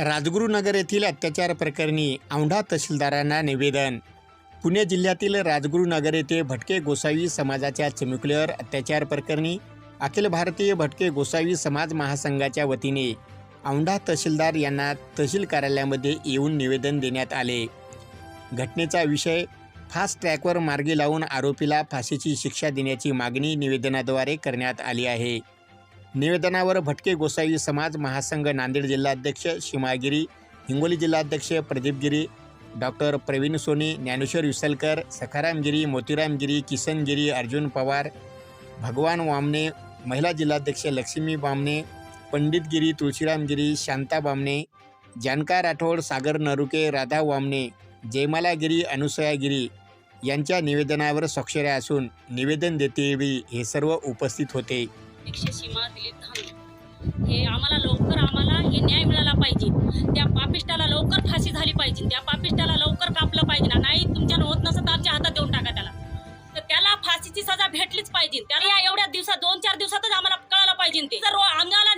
राजगुरुनगर येथील अत्याचार प्रकरणी औंढा तहसीलदारांना निवेदन. पुणे जिल्ह्यातील राजगुरुनगर येथे भटके गोसावी समाजाच्या चिमुकलीवर अत्याचार प्रकरणी अखिल भारतीय भटके गोसावी समाज महासंघाच्या वतीने औंढा तहसीलदार यांना तहसील कार्यालयामध्ये येऊन निवेदन देण्यात आले. घटनेचा विषय फास्ट ट्रॅकवर मार्गी लावून आरोपीला फाशीची शिक्षा देण्याची मागणी निवेदनाद्वारे करण्यात आली आहे. निवेदनावर भटके गोसावी समाज महासंघ नांदेड जिल्हाध्यक्ष शिमागिरी हिंगोली जिल्हाध्यक्ष प्रदीपगिरी डॉक्टर प्रवीण सोनी ज्ञानेश्वर विसलकर सखारामगिरी मोतीरामगिरी किसनगिरी अर्जुन पवार भगवान वामने महिला जिल्हाध्यक्ष लक्ष्मी बामणे पंडितगिरी तुळशीरामगिरी शांता बामणे जानका राठोड सागर नरुके राधा वामने जयमालागिरी अनुसयागिरी यांच्या निवेदनावर स्वाक्षऱ्या असून निवेदन देतेवेळी हे सर्व उपस्थित होते. अध्यक्ष सीमा दिलीप धामे हे आम्हाला लवकर आम्हाला हे न्याय मिळाला पाहिजे. त्या पापिष्टाला लवकर फाशी झाली पाहिजे. त्या पापिष्टाला लवकर कापलं पाहिजे. नाही तुमच्यानं होत नसत आमच्या हातात देऊन टाका त्याला. तर त्याला फाशीची सजा भेटलीच पाहिजे. त्याला एवढ्या दिवसात दोन चार दिवसातच आम्हाला कळायला पाहिजे ते. जर आम्हाला